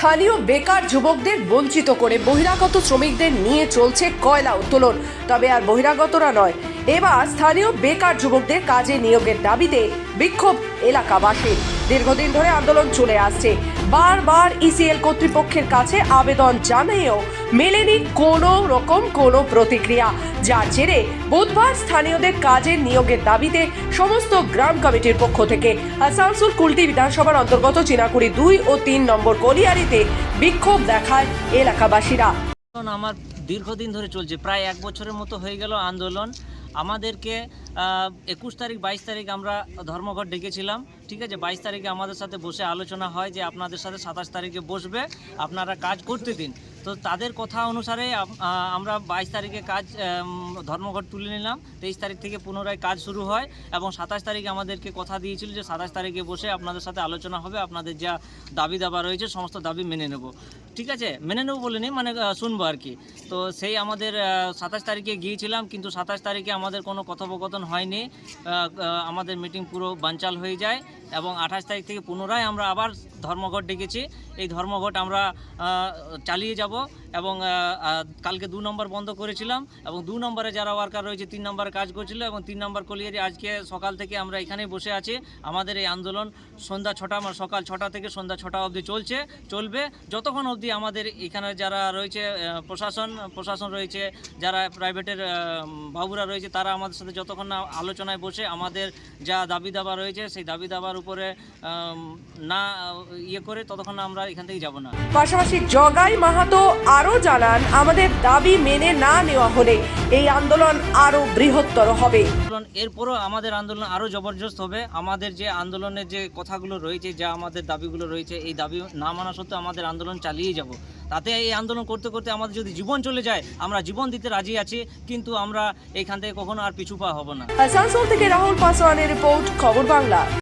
স্থানীয় বেকার যুবকদের বঞ্চিত করে বহিরাগত শ্রমিকদের নিয়ে চলছে কয়লা উত্তোলন। তবে আর বহিরাগতরা নয়। এবার স্থানীয় বেকার যুবকদের কাজে নিয়োগের দাবিতে বিক্ষোভ এলাকাবাসীর। দীর্ঘদিন ধরে আন্দোলন চলে আসছে। বারবার ইসিএল কর্তৃপক্ষের কাছে আবেদন জানিয়েও মেলেনি কোনো রকম কোনো প্রতিক্রিয়া। যার জেরে বুধবার স্থানীয়দের কাজে নিয়োগের দাবিতে সমস্ত গ্রাম কমিটির পক্ষ থেকে আসানসোল কুলটি বিধানসভার অন্তর্গত চিনাকুড়ি দুই ও তিন নম্বর কলিয়ারিতে বিক্ষোভ দেখায় এলাকাবাসীরা। আমার দীর্ঘদিন ধরে চলছে, প্রায় এক বছরের মতো হয়ে গেল আন্দোলন। আমাদেরকে একুশ তারিখ, বাইশ তারিখ আমরা ধর্মঘট ডেকেছিলাম। ঠিক আছে, বাইশ তারিখে আমাদের সাথে বসে আলোচনা হয় যে আপনাদের সাথে সাতাশ তারিখে বসবে, আপনারা কাজ করতে দিন। তো তাদের কথা অনুসারে আমরা বাইশ তারিখে কাজ ধর্মঘট তুলে নিলাম। তেইশ তারিখ থেকে পুনরায় কাজ শুরু হয় এবং সাতাশ তারিখে আমাদেরকে কথা দিয়েছিল যে সাতাশ তারিখে বসে আপনাদের সাথে আলোচনা হবে, আপনাদের যা দাবি দাবা রয়েছে সমস্ত দাবি মেনে নেব। ঠিক আছে? মেনে নেব বলিনি মানে শুনব আর কি। তো সেই আমাদের সাতাশ তারিখে গিয়েছিলাম, কিন্তু সাতাশ তারিখে আমাদের কোনো কথোপকথন হয়নি। আমাদের মিটিং পুরো বানচাল হয়ে যায় এবং আঠাশ তারিখ থেকে পুনরায় আমরা আবার ধর্মঘট ডেকেছি। এই ধর্মঘট আমরা চালিয়ে যাব এবং আহ, আহ, কালকে দু নম্বর বন্ধ করেছিলাম এবং দু নম্বরে যারা ওয়ার্কার রয়েছে তিন নম্বরে কাজ করছিল এবং তিন নম্বর কলিয়ারি আজকে সকাল থেকে আমরা এখানেই বসে আছি। আমাদের এই আন্দোলন সন্ধ্যা ছটা মানে সকাল ছটা থেকে সন্ধ্যা ছটা অবধি চলছে চলবে। যতক্ষণ অবধি আমাদের এখানে যারা রয়েছে প্রশাসন প্রশাসন রয়েছে যারা প্রাইভেটের বাবুরা রয়েছে তারা আমাদের সাথে যতক্ষণ না আলোচনায় বসে আমাদের যা দাবি দাবা রয়েছে সেই দাবি দাবার উপরে না ইয়ে করে ততক্ষণ আমরা এখান থেকে যাব না। পাশাপাশি জগাই মাহাতো আরও জানান আমাদের দাবি মেনে না নেওয়া হলে এই আন্দোলন আরও বৃহত্তর হবে। আন্দোলন এরপরও আমাদের আন্দোলন আরও জবরদস্ত হবে। আমাদের যে আন্দোলনের যে কথাগুলো রয়েছে যা আমাদের দাবিগুলো রয়েছে এই দাবি না মানা সত্ত্বেও আমাদের আন্দোলন চালিয়ে যাব। তাতে এই আন্দোলন করতে করতে আমাদের যদি জীবন চলে যায় আমরা জীবন দিতে রাজি আছি কিন্তু আমরা এইখান থেকে কখনো আর পিছু পা হব না। আসানসোল থেকে রাহুল পাসওয়ানের রিপোর্ট খবর বাংলা।